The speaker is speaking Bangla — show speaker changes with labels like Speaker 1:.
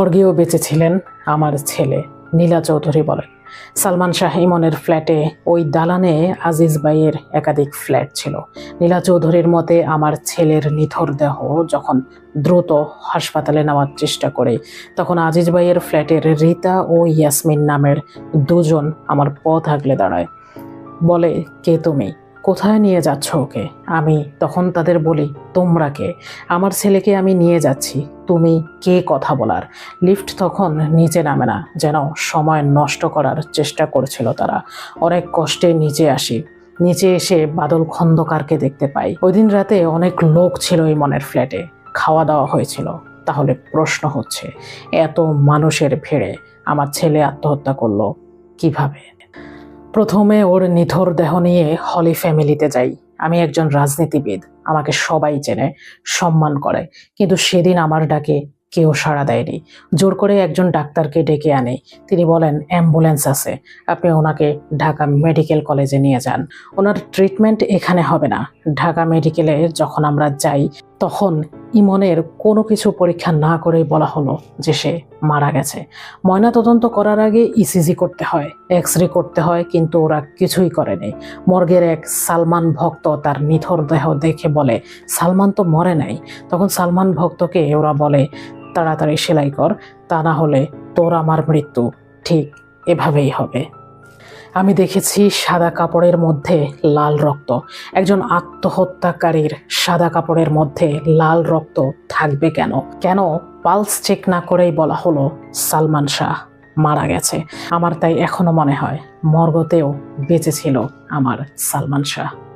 Speaker 1: স্বর্গীয় বেঁচে ছিলেন আমার ছেলে, নীলা চৌধুরী বলেন। সালমান শাহ ইমনের ফ্ল্যাটে ওই দালানে আজিজ ভাইয়ের একাধিক ফ্ল্যাট ছিল। নীলা চৌধুরীর মতে আমার ছেলের নিথর দেহ যখন দ্রুত হাসপাতালে নেওয়ার চেষ্টা করে, তখন আজিজ ভাইয়ের ফ্ল্যাটের রীতা ও ইয়াসমিন নামের দুজন আমার পথ আগলে দাঁড়ায়। বলে, কে তুমি? কোথায় নিয়ে যাচ্ছ ওকে? আমি তখন তাদের বলি, তোমরা কে? আমার ছেলেকে আমি নিয়ে যাচ্ছি। তুমি কে কথা বলার? লিফট তখন নিচে নামে না, যেন সময় নষ্ট করার চেষ্টা করছিল তারা। অনেক কষ্টে নিচে আসি। নিচে এসে বাদল খন্দকারকে দেখতে পাই। ওই দিন রাতে অনেক লোক ছিল এই মনের ফ্ল্যাটে। খাওয়া দাওয়া হয়েছিল। তাহলে প্রশ্ন হচ্ছে, এত মানুষের ভিড়ে আমার ছেলে আত্মহত্যা করল কীভাবে? প্রথমে ওর নিথর দেহ নিয়ে হলি ফ্যামিলিতে যাই। আমি একজন রাজনীতিবিদ, আমাকে সবাই চেনে, সম্মান করে। কিন্তু সেদিন আমার ডাকে কেউ সাড়া দেয়নি। জোর করে একজন ডাক্তারকে ডেকে আনে। তিনি বলেন, অ্যাম্বুলেন্স আছে। আপনি ওনাকে ঢাকা মেডিকেল কলেজে নিয়ে যান। ওনার ট্রিটমেন্ট এখানে হবে না। ঢাকা মেডিকেলে যখন আমরা যাই, তখন ইমনের কোনো কিছু পরীক্ষা না করেই বলা হলো যে সে মারা গেছে। ময়নাতদন্ত করার আগে ইসিজি করতে হয় এক্স রে করতে হয়, কিন্তু ওরা কিছুই করেনি। মর্গের এক সালমান ভক্ত তার নিথর দেহ দেখে বলে, সালমান তো মরে নাই। তখন সালমান ভক্তকে ওরা বলে, তাড়াতাড়ি সেলাই কর, তা না হলে তোর আমার মৃত্যু ঠিক এভাবেই হবে। আমি দেখেছি সাদা কাপড়ের মধ্যে লাল রক্ত। একজন আত্মহত্যাকারীর সাদা কাপড়ের মধ্যে লাল রক্ত থাকবে কেন? কেন? পালস চেক না করেই বলা হলো সালমান শাহ মারা গেছে। আমার তাই এখনও মনে হয় মর্গতেও বেঁচে ছিল আমার সালমান শাহ।